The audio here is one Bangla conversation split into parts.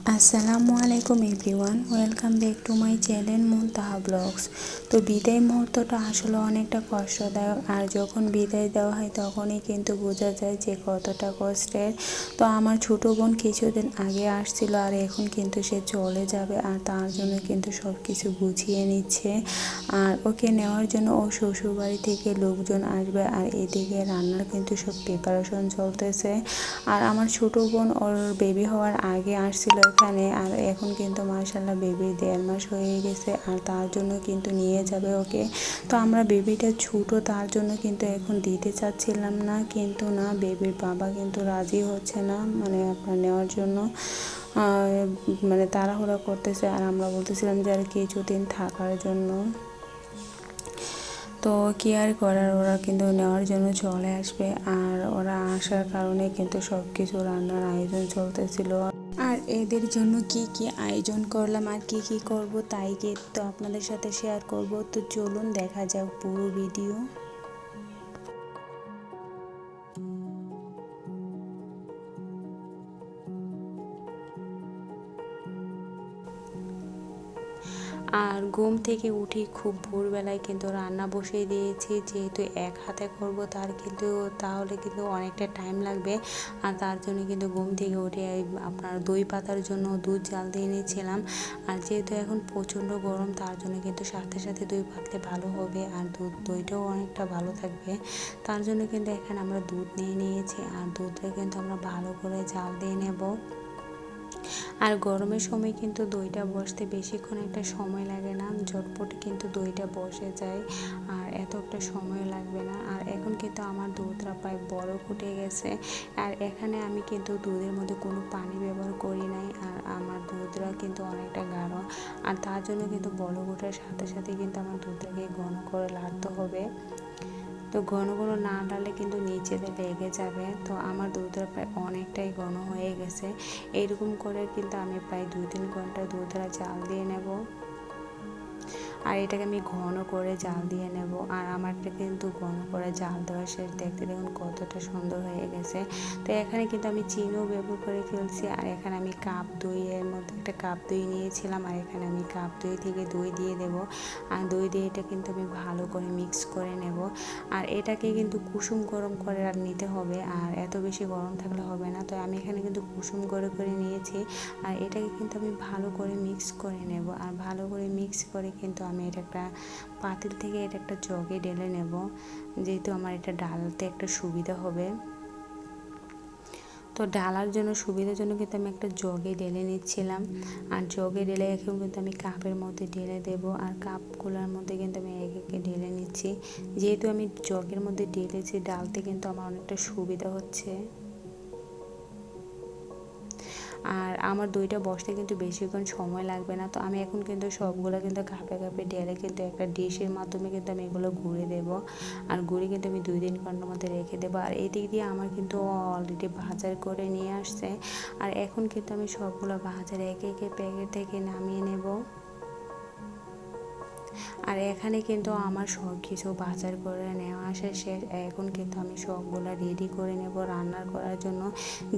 আসসালামু আলাইকুম everyone welcome back to my channel Muntaha blogs তো বিদায় মুহূর্তটা আসলে অনেকটা কষ্টদায়ক। আর যখন বিদায় দেওয়া হয়, তখনই কিন্তু বোঝা যায় যে কতটা কষ্টের। তো আমার ছোট বোন কিছুদিন আগে আসছিল আর এখন কিন্তু সে চলে যাবে আর তার জন্য কিন্তু সব কিছু গুছিয়ে নিচ্ছে। আর ওকে নেওয়ার জন্য ও শ্বশুরবাড়ি থেকে লোকজন আসবে আর এদিকে রান্নার কিন্তু সব প্রিপারেশন চলতেছে। আর আমার ছোট বোন ওর বেবি হওয়ার আগে আসছিল এখানে আর এখন কিন্তু মার্শাল্লাহ বেবি দেড় মাস হয়ে গেছে, আর তার জন্য কিন্তু নিয়ে যাবে ওকে। তো আমরা বেবিটা ছোটো, তার জন্য কিন্তু এখন দিতে চাচ্ছিলাম না, কিন্তু না, বেবির বাবা কিন্তু রাজি হচ্ছে না মানে আপনার নেওয়ার জন্য। মানে তাড়াহুড়া করতেছে, আর আমরা বলতেছিলাম যে আর কিছুদিন থাকার জন্য। তো কি আর করার, ওরা কিন্তু নেওয়ার জন্য চলে আসবে, আর ওরা আসার কারণে কিন্তু সব কিছু রান্নার আয়োজন চলতেছিল। আর এদের জন্য কি কি আয়োজন করলাম আর কি কি করব তাই তো আপনাদের সাথে শেয়ার করব। তো চলুন দেখা যাক পুরো ভিডিও আর ঘুম থেকে উঠি খুব ভোরবেলায় কিন্তু রান্না বসিয়ে দিয়েছি, যেহেতু এক হাতে করব তার কিন্তু তাহলে কিন্তু অনেকটা টাইম লাগবে। আর তার জন্য কিন্তু ঘুম থেকে উঠে আপনার দই পাতার জন্য দুধ জাল দিয়ে নিয়েছিলাম। আর যেহেতু এখন প্রচণ্ড গরম, তার জন্য কিন্তু সাথে সাথে দই পাতলে ভালো হবে আর দুধ, দইটাও অনেকটা ভালো থাকবে। তার জন্য কিন্তু এখানে আমরা দুধ নিয়ে নিয়েছি, আর দুধটা কিন্তু আমরা ভালো করে জাল দিয়ে নেব। আর গরমের সময় কিন্তু দইটা বসতে বেশিক্ষণ একটা সময় লাগে না, ঝটপট কিন্তু দইটা বসে যায় আর এত একটা সময় লাগবে না। আর এখন কিন্তু আমার দুধটা প্রায় বড় ফুটে গেছে আর এখানে আমি কিন্তু দুধের মধ্যে কোনো পানি ব্যবহার করি নাই আর আমার দুধটা কিন্তু অনেকটা গাঢ় আর তার জন্য কিন্তু বড় ফোটার সাথে সাথে কিন্তু আমার দুধটাকে ঘন করে লাড়তে হবে। তো ঘন ঘন না ডালে কিন্তু নিচেতে লেগে যাবে। তো আমার দুধটা প্রায় অনেকটাই ঘন হয়ে গেছে। এরকম করে কিন্তু আমি প্রায় দুই তিন ঘণ্টা দুধটা জাল দিয়ে নেব। আর এটাকে আমি ঘন করে জাল দিয়ে নেব। আর আমারটা কিন্তু ঘন করে জাল দেওয়া শেষ। দেখতে দেখুন কতটা সুন্দর হয়ে গেছে। তো এখানে কিন্তু আমি চিনিও ব্যবহার করে ফেলছি। আর এখানে আমি কাপ দইয়ের মধ্যে একটা কাপ দই নিয়েছিলাম। আর এখানে আমি কাপ দই থেকে দই দিয়ে দেব। আর দই দিয়ে এটা কিন্তু আমি ভালো করে মিক্স করে নেব। আর এটাকে কিন্তু কুসুম গরম করে আর নিতে হবে। আর এত বেশি গরম থাকলে হবে না। তো আমি এখানে কিন্তু কুসুম করে করে নিয়েছি। আর এটাকে কিন্তু আমি ভালো করে মিক্স করে নেব। আর ভালো করে মিক্স করে কিন্তু আমি এটা একটা পাতিল থেকে এটা একটা জগে ঢেলে নেব। যেহেতু আমার এটা ডালতে একটা সুবিধা হবে। তো ডালার জন্য, সুবিধার জন্য কিন্তু আমি একটা জগে ঢেলে নিচ্ছিলাম। আর জগে ঢেলে এখন কিন্তু আমি কাপের মধ্যে ঢেলে দেব। আর কাপগুলোর মধ্যে কিন্তু আমি এক একে ঢেলে নিচ্ছি। যেহেতু আমি জগের মধ্যে ঢেলেছি ডালতে কিন্তু আমার অনেকটা সুবিধা হচ্ছে। আর আমার দইটা বসতে কিন্তু বেশিক্ষণ সময় লাগবে না। তো আমি এখন কিন্তু সবগুলো কিন্তু কাপে কাপে ঢেলে কিন্তু একটা ডিশের মাধ্যমে কিন্তু আমি এগুলো ঘুরে দেব। আর ঘুরে কিন্তু আমি দুই দিন ঘণ্টার মধ্যে রেখে দেবো। আর এই দিক দিয়ে আমার কিন্তু অলরেডি বাজার করে নিয়ে আসছে। আর এখন কিন্তু আমি সবগুলো বাজার একে একে প্যাকেট থেকে নামিয়ে নেব। আর এখানে কিন্তু আমার সব কিছু বাজার করে নেওয়া আসে। শেষ এখন কিন্তু আমি সবগুলো রেডি করে নেব রান্নার করার জন্য।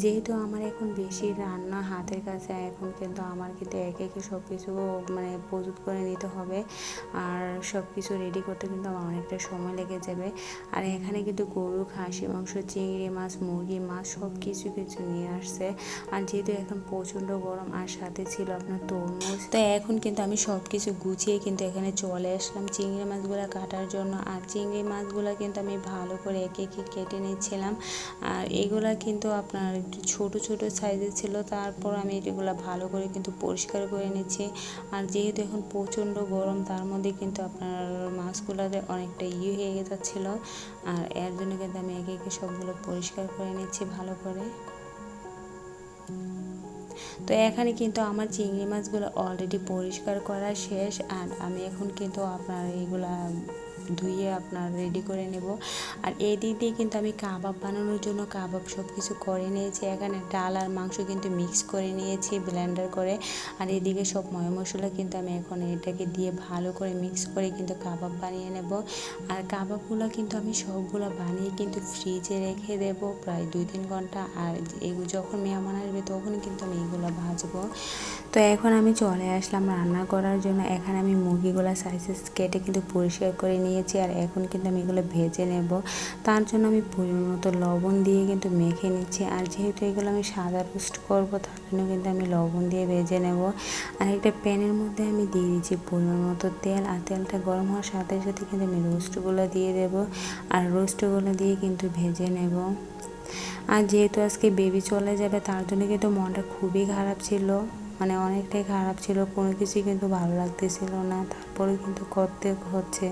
যেহেতু আমার এখন বেশি রান্না হাতের কাছে, এখন কিন্তু আমার কিন্তু একে একে সব কিছু মানে প্রস্তুত করে নিতে হবে। আর সব কিছু রেডি করতে কিন্তু আমার অনেকটা সময় লেগে যাবে। আর এখানে কিন্তু গরু, খাসি, মাংস, চিংড়ি মাছ, মুরগি মাছ সব কিছু কিছু নিয়ে আসছে। আর যেহেতু এখন প্রচণ্ড গরম, আর সাথে ছিল আপনার তরমুজ, তো এখন কিন্তু আমি সব কিছু গুছিয়ে কিন্তু এখানে চলে আসলাম চিংড়ি মাছগুলো কাটার জন্য। আর চিংড়ি মাছগুলো কিন্তু আমি ভালো করে একে একে কেটে নিচ্ছিলাম। আর এগুলা কিন্তু আপনার একটু ছোটো ছোটো সাইজের ছিল। তারপর আমি এগুলো ভালো করে কিন্তু পরিষ্কার করে নিচ্ছি। আর যেহেতু এখন প্রচণ্ড গরম, তার মধ্যে কিন্তু আপনার মাছগুলোতে অনেকটা ইয়ে হয়ে যাচ্ছিল আর এর জন্য কিন্তু আমি একে একে সবগুলো পরিষ্কার করে নিচ্ছি ভালো করে। তো এখানে কিন্তু আমার চিংড়ি মাছগুলো অলরেডি পরিষ্কার করা শেষ আর আমি এখন কিন্তু আপনার এইগুলা ধুয়ে আপনার রেডি করে নেব। আর এই দিক দিয়ে কিন্তু আমি কাবাব বানানোর জন্য কাবাব সব কিছু করে নিয়েছি। এখানে ডাল আর মাংস কিন্তু মিক্স করে নিয়েছি ব্লেন্ডার করে। আর এদিকে সব ময় মশলা কিন্তু আমি এখন এটাকে দিয়ে ভালো করে মিক্স করে কিন্তু কাবাব বানিয়ে নেব। আর কাবাবগুলো কিন্তু আমি সবগুলো বানিয়ে কিন্তু ফ্রিজে রেখে দেব প্রায় দুই তিন ঘণ্টা। আর যখন মেহমান আসবে তখন কিন্তু আমি এগুলো ভাজবো। তো এখন আমি চলে আসলাম রান্না করার জন্য। এখানে আমি মুরগিগুলো সাইজেস কেটে কিন্তু পরিষ্কার করে নিয়েছি আর এখন কিন্তু আমি এগুলো ভেজে নেব। তার জন্য আমি পরিমাণ মতো লবণ দিয়ে কিন্তু মেখে নিচ্ছি। আর যেহেতু এগুলো আমি সাদা রোস্ট করব, তার জন্য কিন্তু আমি লবণ দিয়ে ভেজে নেব। আর একটা প্যানের মধ্যে আমি দিয়ে দিচ্ছি পরিমাণ মতো তেল। আর তেলটা গরম হওয়ার সাথে সাথে কিন্তু আমি রোস্টগুলো দিয়ে দেব। আর রোস্টগুলো দিয়ে কিন্তু ভেজে নেব। আর যেহেতু আজকে বেবি চলে যাবে, তার জন্য কিন্তু মনটা খুবই খারাপ ছিল। মানে অনেকটাই খারাপ ছিল, কোনো কিছুই কিন্তু ভালো লাগতেছিল না। তারপরে কিন্তু করতে হচ্ছে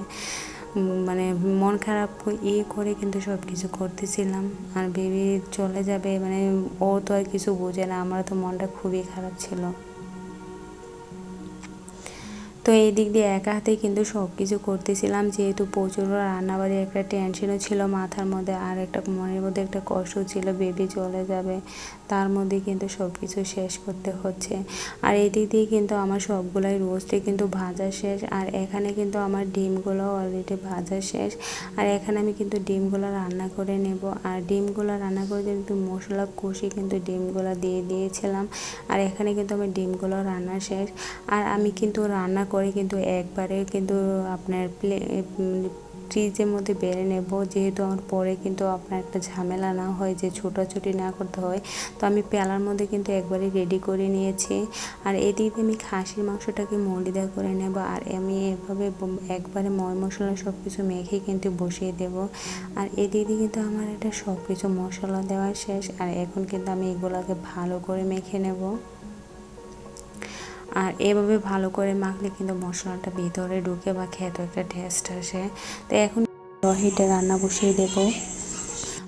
মানে মন খারাপ ই করে কিন্তু সব কিছু করতেছিলাম। আর বেবি চলে যাবে মানে ও তো আর কিছু বোঝে না, আমার তো মনটা খুবই খারাপ ছিল। তো এই দিক দিয়ে একা হাতেই কিন্তু সব কিছু করতেছিলাম। যেহেতু প্রচুর রান্নাবাড়ি একটা টেনশনও ছিল, মাথার মধ্যে আর একটা মনের মধ্যে একটা কষ্ট ছিল বেবি চলে যাবে, তার মধ্যে কিন্তু সব কিছু শেষ করতে হচ্ছে। আর এই দিক দিয়ে কিন্তু আমার সবগুলাই রোস্টে কিন্তু ভাজা শেষ, আর এখানে কিন্তু আমার ডিমগুলো অলরেডি ভাজা শেষ। আর এখানে আমি কিন্তু ডিমগুলো রান্না করে নেব। আর ডিমগুলো রান্না করে কিন্তু মশলা কষি কিন্তু ডিমগুলো দিয়ে দিয়েছিলাম। আর এখানে কিন্তু আমার ডিমগুলো রান্না শেষ। আর আমি কিন্তু রান্না করে কিন্তু একবারে কিন্তু আপনার প্লে ফ্রিজের মধ্যে বেড়ে নেব। যেহেতু আমার পরে কিন্তু আপনার একটা ঝামেলা না হয়, যে ছোটাছুটি না করতে হয়, তো আমি পেলার মধ্যে কিন্তু একবারে রেডি করে নিয়েছি। আর এদিকে আমি খাসির মাংসটাকে মলিদা করে নেব, আর আমি এভাবে একবারে ময় মশলা সব কিছু মেখে কিন্তু বসিয়ে দেব। আর এদিকে কিন্তু আমার এটা সব কিছু মশলা দেওয়া শেষ, আর এখন কিন্তু আমি এগুলোকে ভালো করে মেখে নেব। আর এভাবে ভালো করে মাখলে কিন্তু মশলাটা ভিতরে ঢুকে বা খেতে একটা টেস্ট আসে। তো এখন হিটে রান্না বসিয়ে দেবো।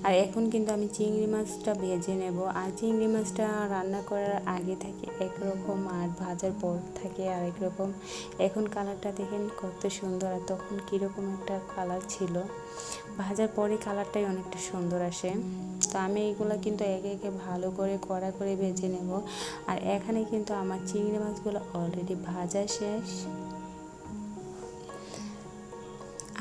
আর এখন কিন্তু আমি চিংড়ি মাছটা ভেজে নেব। আর চিংড়ি মাছটা রান্না করার আগে থাকে একরকম আর ভাজার পর থাকে আরেক রকম। এখন কালারটা দেখেন কত সুন্দর আর তখন কীরকম একটা কালার ছিল। ভাজার পরে কালারটাই অনেকটা সুন্দর আসে। তো আমি এগুলো কিন্তু একে একে ভালো করে কড়া করে ভেজে নেব। আর এখানে কিন্তু আমার চিংড়ি মাছগুলো অলরেডি ভাজা শেষ।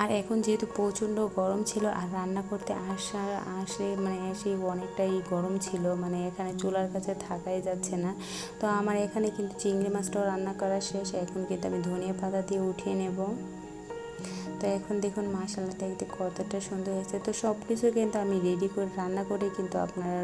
আর এখন যেহেতু প্রচণ্ড গরম ছিল আর রান্না করতে আসা, আসে মানে এসে অনেকটাই গরম ছিল মানে এখানে চুলার কাছে থাকাই যাচ্ছে না। তো আমার এখানে কিন্তু চিংড়ি মাছটাও রান্না করা শেষ, এখন কিন্তু আমি ধনিয়া পাতা দিয়ে উঠিয়ে নেব। তো এখন দেখুন মাসালা দেখতে কতটা সুন্দর হয়েছে। তো সব কিছু কিন্তু আমি রেডি করে, রান্না করে কিন্তু আপনার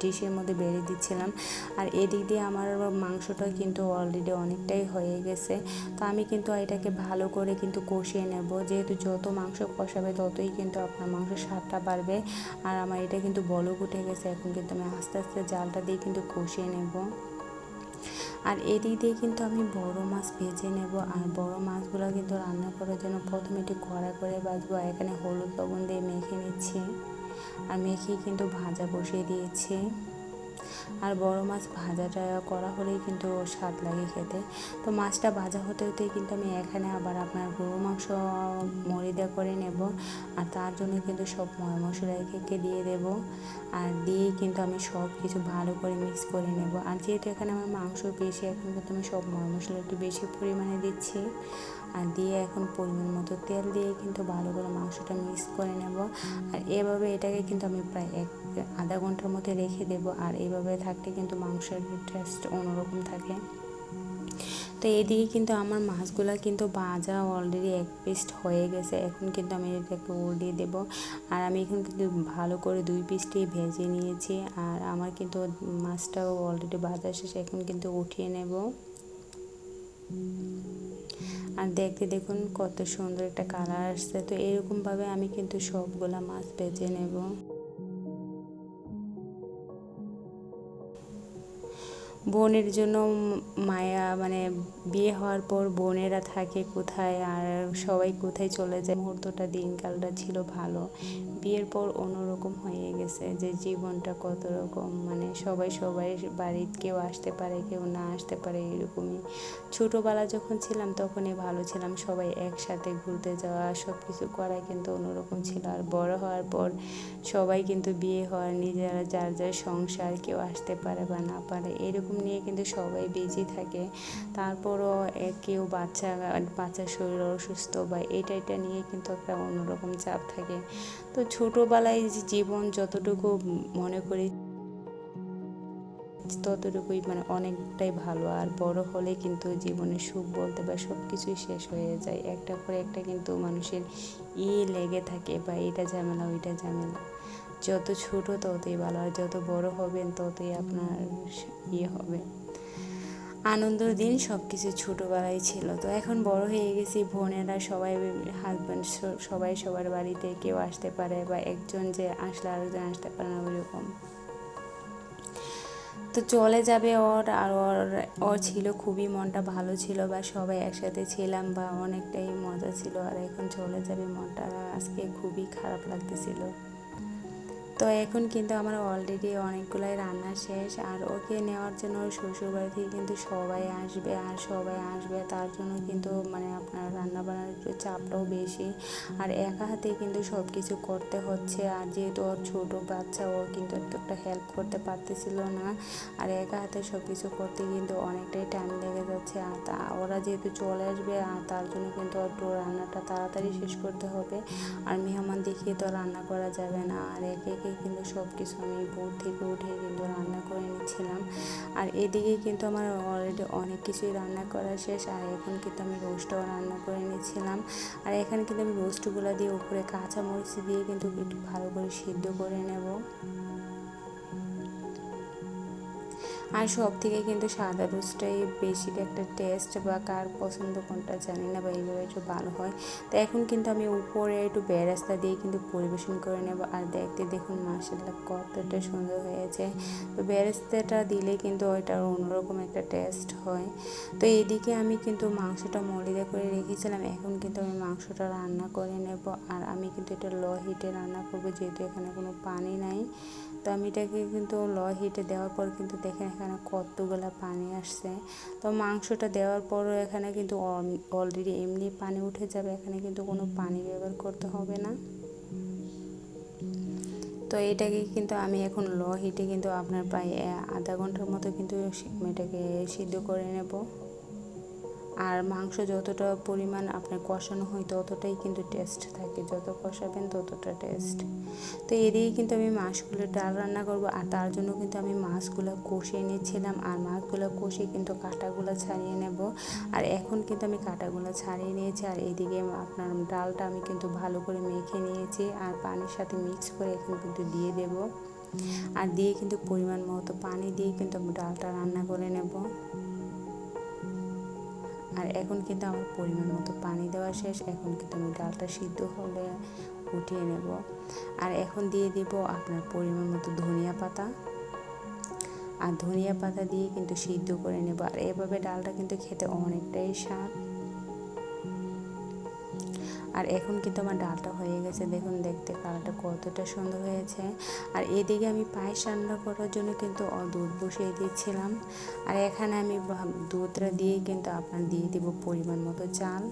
ডিশের মধ্যে বেড়ে দিচ্ছিলাম। আর এদিক দিয়ে আমার মাংসটা কিন্তু অলরেডি অনেকটাই হয়ে গেছে। তো আমি কিন্তু এটাকে ভালো করে কিন্তু কষিয়ে নেব। যেহেতু যত মাংস কষাবে ততই কিন্তু আপনার মাংসের স্বাদটা বাড়বে। আর আমার এটা কিন্তু বলক উঠে গেছে। এখন কিন্তু আমি আস্তে আস্তে জালটা দিয়ে কিন্তু কষিয়ে নেব। আর এদিক দিয়ে কিন্তু আমি বড় মাছ ভেজে নেব। আর বড় মাছগুলো কিন্তু রান্না করার জন্য প্রথমে একটু কড়া করে বাজবো এখানে হলুদ লবণ দিয়ে মেখে নিচ্ছি। আর মেখে কিন্তু ভাজা বসিয়ে দিয়েছি। আর বড় মাছ ভাজাটা করা হলেই কিন্তু স্বাদ লাগে খেতে। তো মাছটা ভাজা হতে হতে কিন্তু আমি এখানে আবার আপনার গরু মাংস মরিদা করে নেব। আর তার জন্য কিন্তু সব ময় মশলা একে দিয়ে দেব। আর দিয়ে কিন্তু আমি সব কিছু ভালো করে মিক্স করে নেব। আর যেহেতু এখানে আমার মাংস বেশি, এখন কিন্তু আমি সব ময় মশলা একটু বেশি পরিমাণে দিচ্ছি। আর দিয়ে এখন পরিমাণ মতো তেল দিয়ে কিন্তু ভালো করে মাংসটা মিক্স করে নেব। আর এভাবে এটাকে কিন্তু আমি প্রায় এক আধা ঘণ্টার মধ্যে রেখে দেব আর এইভাবে থাকলে কিন্তু মাংসের টেস্ট অন্যরকম থাকে। তো এদিকে কিন্তু আমার মাছগুলো কিন্তু ভাজা অলরেডি এক পিস্ট হয়ে গেছে। এখন কিন্তু আমি এটাকে উল্টিয়ে দেব। আর আমি এখন কিন্তু ভালো করে দুই পিসটি ভেজে নিয়েছি। আর আমার কিন্তু মাছটাও অলরেডি ভাজা শেষ। এখন কিন্তু উঠিয়ে নেব। আর দেখতে দেখুন কত সুন্দর একটা কালার আসছে। তো এরকমভাবে আমি কিন্তু সবগুলা মাছ বেছে নেব। বোনের জন্য মায়া মানে বিয়ে হওয়ার পর বোনেরা থাকে কোথায় আর সবাই কোথায় চলে যায়? মুহূর্তটা, দিনকালটা ছিল ভালো। বিয়ের পর অন্যরকম হয়ে গেছে যে জীবনটা কত রকম। মানে সবাই সবাই বাড়িতে কেউ আসতে পারে, কেউ না আসতে পারে এরকমই। ছোটোবেলা যখন ছিলাম তখনই ভালো ছিলাম। সবাই একসাথে ঘুরতে যাওয়া সব কিছু করা কিন্তু অন্যরকম ছিল। আর বড় হওয়ার পর সবাই কিন্তু বিয়ে হওয়ার, নিজেরা যার যার সংসার, কেউ আসতে পারে বা না পারে, এরকম নিয়ে কিন্তু সবাই বিজি থাকে। তারপরও কেউ বাচ্চা বাচ্চার শরীর অসুস্থ বা এটা এটা নিয়ে কিন্তু একটা অন্যরকম চাপ থাকে। তো ছোটোবেলায় জীবন যতটুকু মনে করি ততটুকুই মানে অনেকটাই ভালো। আর বড় হলে কিন্তু জীবনের সুখ বলতে বা সব কিছুই শেষ হয়ে যায়। একটা পরে একটা কিন্তু মানুষের ই লেগে থাকে বা এটা ঝামেলা, ওইটা ঝামেলা। যত ছোট ততই ভালো আর যত বড় হবেন ততই আপনার ইয়ে হবে। আনন্দের দিন সব কিছু ছোটোবেলায় ছিল। তো এখন বড় হয়ে গেছি, বোনেরা সবাই হাজব্যান্ড সবাই সবার বাড়িতে কেউ আসতে পারে বা একজন যে আসলে আরেকজন আসতে পারে না ওইরকম। তো চলে যাবে ওর আর ওর ওর ছিল খুবই মনটা ভালো ছিল বা সবাই একসাথে ছিলাম বা অনেকটাই মজা ছিল আর এখন চলে যাবে মনটা। আজকে খুবই খারাপ লাগতেছিল। তো এখন কিন্তু আমার অলরেডি অনেকগুলাই রান্না শেষ, আর ওকে নেওয়ার জন্য শ্বশুরবাড়ি থেকে কিন্তু সবাই আসবে, আর সবাই আসবে, তার জন্য কিন্তু মানে আপনার রান্না বান্নার চাপটাও বেশি। আর একা হাতে কিন্তু সব কিছু করতে হচ্ছে, আর যেহেতু ওর ছোটো বাচ্চা, ও কিন্তু একটা হেল্প করতে পারতেছিল না। আর একা হাতে সব কিছু করতে কিন্তু অনেকটাই টাইম লেগে যাচ্ছে, আর তা, ওরা যেহেতু চলে আসবে, আর তার জন্য কিন্তু একটু রান্নাটা তাড়াতাড়ি শেষ করতে হবে। আর মেহমান দেখিয়ে তো রান্না করা যাবে না, আর একে একে কিন্তু সব কিছু আমি বোর্ড থেকে উঠে কিন্তু রান্না করে নিচ্ছিলাম। আর এদিকে কিন্তু আমার অলরেডি অনেক কিছুই রান্না করা শেষ, আর এখন কিন্তু আমি রোস্টও রান্না করে নিচ্ছিলাম। আর এখানে কিন্তু আমি রোস্টগুলো দিয়ে উপরে কাঁচামরিচ দিয়ে কিন্তু একটু ভালো করে সিদ্ধ করে নেব। আর সব থেকে কিন্তু সাদা রোস্টটাই বেশি একটা টেস্ট বা কার পছন্দ কোনটা জানি না বা এইভাবে একটু ভালো হয়। তো এখন কিন্তু আমি উপরে একটু বেরাস্তা দিয়ে কিন্তু পরিবেশন করে নেব আর দেখতে দেখুন মাসাল্লাহ কতটা সুন্দর হয়েছে। তো বেরেস্তাটা দিলে কিন্তু ওইটার অন্যরকম একটা টেস্ট হয়। তো এদিকে আমি কিন্তু মাংসটা মলিদা করে রেখেছিলাম, এখন কিন্তু আমি মাংসটা রান্না করে নেব। আর আমি কিন্তু এটা লো হিটে রান্না করব, যেহেতু এখানে কোনো পানি নাই। তো আমি এটাকে কিন্তু লো হিটে দেওয়ার পর কিন্তু দেখেন এখানে কতগুলা পানি আসছে। তো মাংসটা দেওয়ার পরও এখানে কিন্তু অলরেডি এমনি পানি উঠে যাবে, এখানে কিন্তু কোনো পানি ব্যবহার করতে হবে না। তো এটাকে কিন্তু আমি এখন লো হিটে কিন্তু আপনার প্রায় আধা ঘণ্টার মতো কিন্তু এটাকে সিদ্ধ করে নেব। আর মাংস যতটা পরিমাণ আপনার কষানো হয় ততটাই কিন্তু টেস্ট থাকে। যত কষাবেন ততটা টেস্ট তো এদিকে কিন্তু আমি মাছগুলো ডাল রান্না করব আর তার জন্য কিন্তু আমি মাছগুলো কষিয়ে নিচ্ছিলাম আর মাছগুলো কষিয়ে কিন্তু কাঁটাগুলো ছাড়িয়ে নেব। আর এখন কিন্তু আমি কাঁটাগুলো ছাড়িয়ে নিয়েছি আর এদিকে আপনার ডালটা আমি কিন্তু ভালো করে মেখে নিয়েছি আর পানির সাথে মিক্স করে এখন কিন্তু দিয়ে দেব। আর দিয়ে কিন্তু পরিমাণ মতো পানি দিয়ে কিন্তু আমি ডালটা রান্না করে নেব। আর এখন কিন্তু আমার পরিমাণ মতো পানি দেওয়া শেষ। এখন কিন্তু আমি ডালটা সিদ্ধ হলে উঠিয়ে নেব। আর এখন দিয়ে দেব আপনার পরিমাণ মতো ধনিয়া পাতা। আর ধনিয়া পাতা দিয়ে কিন্তু সিদ্ধ করে নেব। আর এভাবে ডালটা কিন্তু খেতে অনেকটাই স্বাদ। আর এখন কিন্তু আমার ডালটা হয়ে গেছে। দেখুন, দেখতে কালারটা কতটা সুন্দর হয়েছে। আর এদিকে আমি পায়েস রান্না করার জন্য কিন্তু দুধ বসিয়ে দিচ্ছিলাম। আর এখানে আমি দুধটা দিয়ে কিন্তু আপনার দিয়ে দিব পরিমাণ মতো চাল।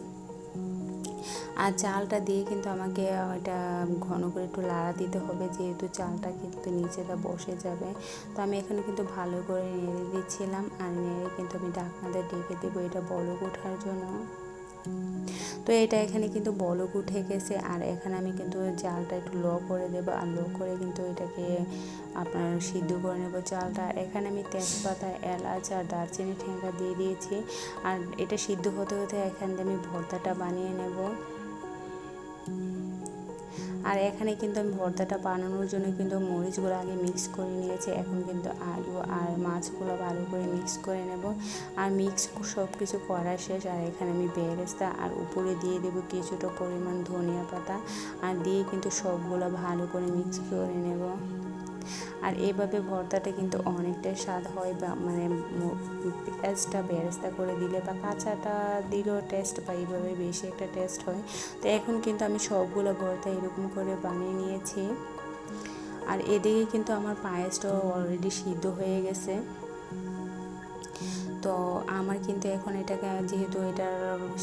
আর চালটা দিয়ে কিন্তু আমাকে ওইটা ঘন করে একটু লাড়া দিতে হবে, যেহেতু চালটা কিন্তু নিচেটা বসে যাবে। তো আমি এখানে কিন্তু ভালো করে নেড়ে দিচ্ছিলাম। আর নেড়ে কিন্তু আমি ডাকনাদের ডেকে দেবো এটা বলক ওঠার জন্য। তো এটা এখানে কিন্তু বলক উঠে গেছে। আর এখানে আমি কিন্তু জালটা একটু ল করে দেবো। আর লো করে কিন্তু এটাকে আপনার সিদ্ধ করে নেব চালটা এখানে আমি তেজপাতা, এলাচ আর দারচিনি ঠেঙ্গা দিয়ে দিয়েছি। আর এটা সিদ্ধ হতে হতে এখান দিয়ে আমি ভর্তাটা বানিয়ে নেব। আর এখানে কিন্তু আমি ভর্তাটা বানানোর জন্য কিন্তু মরিচগুলো আগে মিক্স করে নিয়েছি। এখন কিন্তু আলু আর মাছগুলো ভালো করে মিক্স করে নেব। আর মিক্স সব কিছু করা শেষ। আর এখানে আমি বেরেস্তা আর উপরে দিয়ে দেবো কিছুটা পরিমাণ ধনিয়া পাতা। আর দিয়ে কিন্তু সবগুলো ভালো করে মিক্স করে নেব। আর এভাবে ভর্তাটা কিন্তু অনেকটাই স্বাদ হয় বা মানে পেঁয়াজটা বেরেস্তা করে দিলে বা কাঁচাটা দিলেও টেস্ট বা এইভাবে বেশি একটা টেস্ট হয়। তো এখন কিন্তু আমি সবগুলো ভর্তা এরকম করে বানিয়ে নিয়েছি। আর এদিকে কিন্তু আমার পায়েসটাও অলরেডি সিদ্ধ হয়ে গেছে। তো আমার কিন্তু এখন এটাকে যেহেতু এটা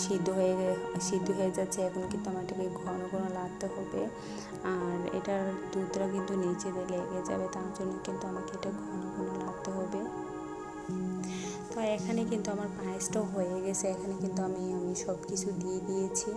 সিদ্ধ হয়ে সিদ্ধ হয়ে যাচ্ছে, এখন কিন্তু আমার এটাকে ঘন ঘন লাগতে হবে। আর এটার দুধটা কিন্তু নিচে লেগে যাবে, তার জন্য কিন্তু আমাকে এটা ঘন ঘন লাগতে হবে। তো এখানে কিন্তু আমার পায়েসটাও হয়ে গেছে, এখানে কিন্তু আমি আমি সব কিছু দিয়ে দিয়েছি।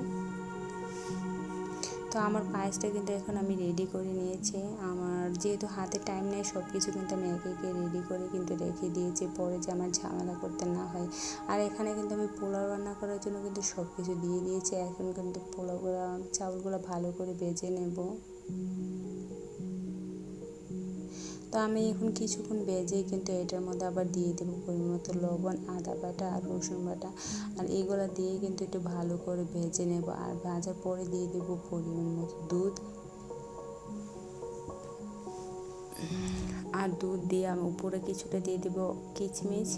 তো আমার পায়েসটা কিন্তু এখন আমি রেডি করে নিয়েছি। আমার যেহেতু হাতে টাইম নেই সব কিছু কিন্তু আমি একে একে রেডি করে কিন্তু রেখে দিয়েছি। পরে যে আমার ঝামেলা করতে না হয়। আর এখানে কিন্তু আমি পোলাও রান্না করার জন্য কিন্তু সব কিছু দিয়ে দিয়েছি। এখন কিন্তু পোলাওগুলো চাউলগুলো ভালো করে বেজে নেব। তো আমি এখন কিছুক্ষণ বেজেই কিন্তু এটার মধ্যে আবার দিয়ে দেবো পরিমাণ মতো লবণ, আদা বাটা আর রসুন বাটা। আর এগুলো দিয়ে কিন্তু একটু ভালো করে ভেজে নেব। আর ভাজার পরে দিয়ে দেবো পরিমাণ মতো দুধ। আর দুধ দিয়ে আমি উপরে কিছুটা দিয়ে দেবো কিচমিচ।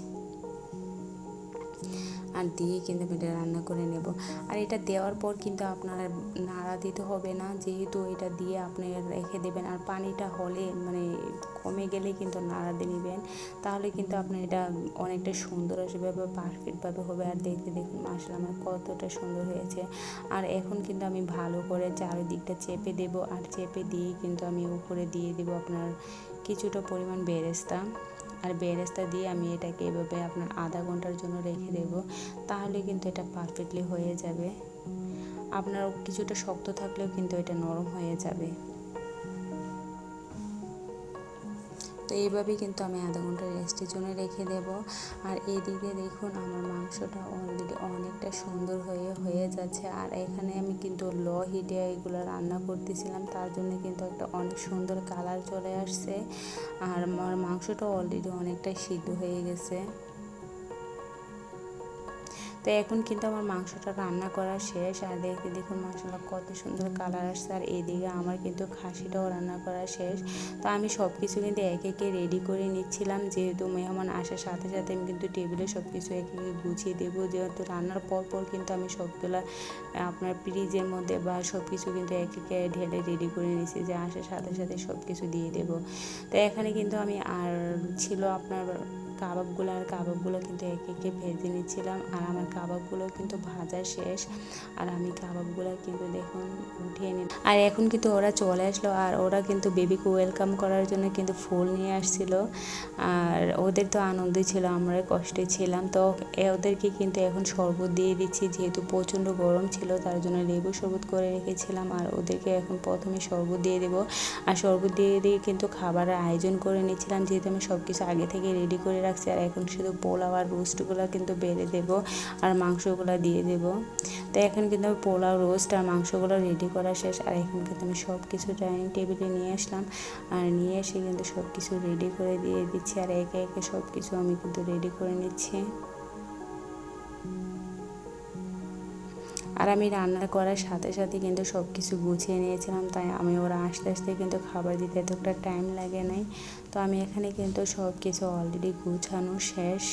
আর দিয়ে কিন্তু আমি এটা রান্না করে নেব। আর এটা দেওয়ার পর কিন্তু আপনার নাড়া দিতে হবে না, যেহেতু এটা দিয়ে আপনি রেখে দেবেন। আর পানিটা হলে মানে কমে গেলে কিন্তু নাড়া দিয়ে নেবেন। তাহলে কিন্তু আপনার এটা অনেকটা সুন্দর আসবে বা পারফেক্টভাবে হবে। আর দেখতে দেখুন আসলে আমার কতটা সুন্দর হয়েছে। আর এখন কিন্তু আমি ভালো করে চারিদিকটা চেপে দেব। আর চেপে দিয়ে কিন্তু আমি উপরে দিয়ে দেব আপনার কিছুটা পরিমাণ বেরেস্তা। আর বেরেস্তা দিয়ে আমি এটাকে এভাবে আপনার আধা ঘণ্টার জন্য রেখে দেব, তাহলে কিন্তু এটা পারফেক্টলি হয়ে যাবে। আপনার কিছুটা শক্ত থাকলেও কিন্তু এটা নরম হয়ে যাবে। তো এইভাবেই কিন্তু আমি আধা ঘণ্টা রেস্টের জন্য রেখে দেব। আর এদিকে দেখুন আমার মাংসটা অলরেডি অনেকটা সুন্দর হয়ে হয়ে যাচ্ছে। আর এখানে আমি কিন্তু ল হিটে এগুলো রান্না করতেছিলাম, তার জন্য কিন্তু একটা অনেক সুন্দর কালার চলে আসছে। আর আমার মাংসটা অলরেডি অনেকটাই সিদ্ধ হয়ে গেছে। তো এখন কিন্তু আমার মাংসটা রান্না করা শেষ। আর দেখতে দেখুন মাংসটা কত সুন্দর কালার আসছে। আর এদিকে আমার কিন্তু খাসিটাও রান্না করা শেষ। তো আমি সব কিছু কিন্তু একে একে রেডি করে নিচ্ছিলাম। যেহেতু মেহমান আসার সাথে সাথে আমি কিন্তু টেবিলে সব কিছু এক একে গুছিয়ে দেবো। যেহেতু রান্নার পর পর কিন্তু আমি সবগুলা আপনার ফ্রিজের মধ্যে বা সব কিছু কিন্তু একে একে ঢেলে রেডি করে নিয়েছি যে আসার সাথে সাথে সব কিছু দিয়ে দেবো। তো এখানে কিন্তু আমি, আর ছিল আপনার কাবাবগুলো আর কাবাবগুলো কিন্তু একে একে ভেজে নিচ্ছিলাম। আর আমার কাবাবগুলো কিন্তু ভাজা শেষ। আর আমি কাবাবগুলো কিন্তু দেখুন উঠিয়ে নিলাম। আর এখন কিন্তু ওরা চলে আসলো। আর ওরা কিন্তু বেবিকে ওয়েলকাম করার জন্য কিন্তু ফুল নিয়ে আসছিল। আর ওদের তো আনন্দই ছিল আমরা কষ্টে ছিলাম। তো ওদেরকে কিন্তু এখন শরবত দিয়ে দিচ্ছি। যেহেতু প্রচণ্ড গরম ছিল, তার জন্য লেবু শরবত করে রেখেছিলাম। আর ওদেরকে এখন প্রথমে শরবত দিয়ে দেবো। আর শরবত দিয়ে দিয়ে কিন্তু খাবারের আয়োজন করে নিচ্ছিলাম। যেহেতু আমি সব কিছু আগে থেকে রেডি করে রাখছি আর এখন শুধু পোলাও আর রোস্টগুলো কিন্তু বেড়ে দেবো আর মাংসগুলো দিয়ে দেব। তো এখন কিন্তু আমি পোলাও, রোস্ট আর মাংসগুলো রেডি করা শেষ আর এখন কিন্তু আমি সব কিছু ডাইনিং টেবিলে নিয়ে আসলাম আর নিয়ে এসে কিন্তু সব কিছু রেডি করে দিয়ে দিচ্ছি আর একে একে সব কিছু আমি কিন্তু রেডি করে নিচ্ছি। আর আমি রান্না করার সাথে সাথে কিন্তু সব কিছু গুছিয়ে নিয়েছিলাম, তাই আমি ওরা আস্তে আস্তে কিন্তু খাবার দিতে এতটা টাইম লাগে নাই। তো আমি এখানে কিন্তু সব কিছু অলরেডি গুছানো শেষ।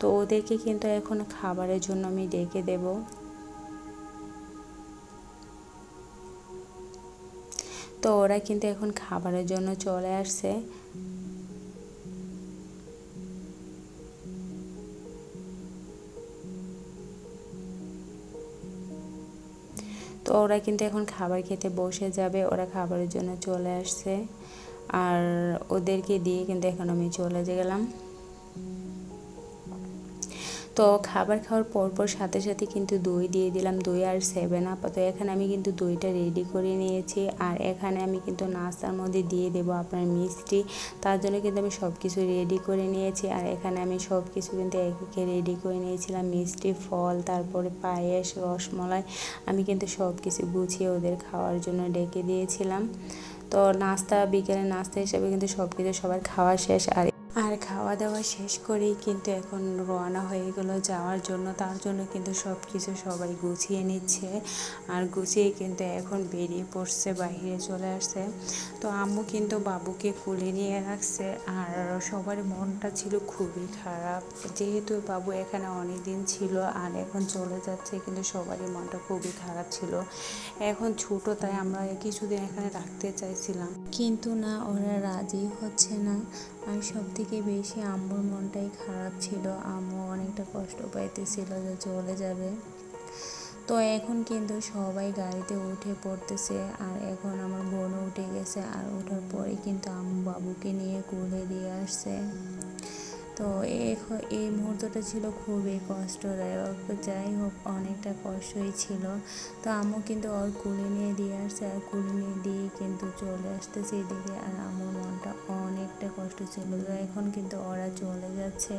তো ওদেরকে কিন্তু এখন খাবারের জন্য আমি ডেকে দেব। তো ওরা কিন্তু এখন খাবারের জন্য চলে আসছে। তো ওরা কিন্তু এখন খাবার খেতে বসে যাবে, ওরা খাবারের জন্য চলে আসছে। আর ওদেরকে দিয়ে কিন্তু এখন আমি চলে গেলাম। তো খাবার খাওয়ার পর পর সাথে সাথে কিন্তু দই দিয়ে দিলাম। দই আর সেভেন আপ তো এখানে আমি কিন্তু দইটা রেডি করে নিয়েছি। আর এখানে আমি কিন্তু নাস্তার মধ্যে দিয়ে দেব আপনার মিষ্টি। তার জন্য কিন্তু আমি সব কিছু রেডি করে নিয়েছি। আর এখানে আমি সব কিছু কিন্তু এক একে রেডি করে নিয়েছিলাম। মিষ্টি, ফল, তারপরে পায়েস, রসমলাই, আমি কিন্তু সব কিছু গুছিয়ে ওদের খাওয়ার জন্য ডেকে দিয়েছিলাম। তো নাস্তা বিকেলে নাস্তা হিসাবে কিন্তু সব কিছু সবার খাওয়া শেষ। আর আর খাওয়া দাওয়া শেষ করেই কিন্তু এখন রওনা হয়ে গেল যাওয়ার জন্য। তার জন্য কিন্তু সব কিছু সবাই গুছিয়ে নিচ্ছে আর গুছিয়ে কিন্তু এখন বেরিয়ে পড়ছে, বাইরে চলে আসছে। তো আম্মু কিন্তু বাবুকে কুলে নিয়ে রাখছে আর সবার মনটা ছিল খুবই খারাপ। যেহেতু বাবু এখানে অনেক দিন ছিল আর এখন চলে যাচ্ছে, কিন্তু সবারই মনটা খুবই খারাপ ছিল। এখন ছোট, তাই আমরা কিছুদিন এখানে রাখতে চাইছিলাম। কিন্তু না, ওরা রাজি হচ্ছে না। আর সব থেকে বেশি আম্মুর মনটাই খারাপ ছিল। আম্মু অনেকটা কষ্ট পাইতেছিল যে চলে যাবে। তো এখন কিন্তু সবাই গাড়িতে উঠে পড়তেছে আর এখন আমার বোনও উঠে গেছে আর ওঠার পরে কিন্তু আম্মু বাবুকে নিয়ে কোলে দিয়ে আসছে। তো এই মুহূর্তটা ছিল খুবই কষ্টদায়ক। যাই হোক, অনেকটা কষ্টই ছিল। তো আম্মু কিন্তু ওর কুলে নিয়ে দিয়ে আসছে আর কুলে নিয়ে দিয়ে কিন্তু চলে আসতেছে এদিকে আর আমার মনটা কষ্ট ছিল। তো এখন কিন্তু ওরা চলে যাচ্ছে।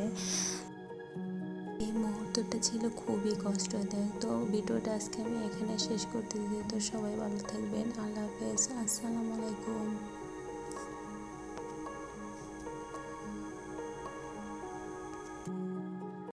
এই মুহূর্তটা ছিল খুবই কষ্টদায়ক। তো ভিডিওটা আজকে আমি এখানে শেষ করতে দিতে তো সবাই ভালো থাকবেন। আল্লাহ হাফেজ। আসসালামু আলাইকুম।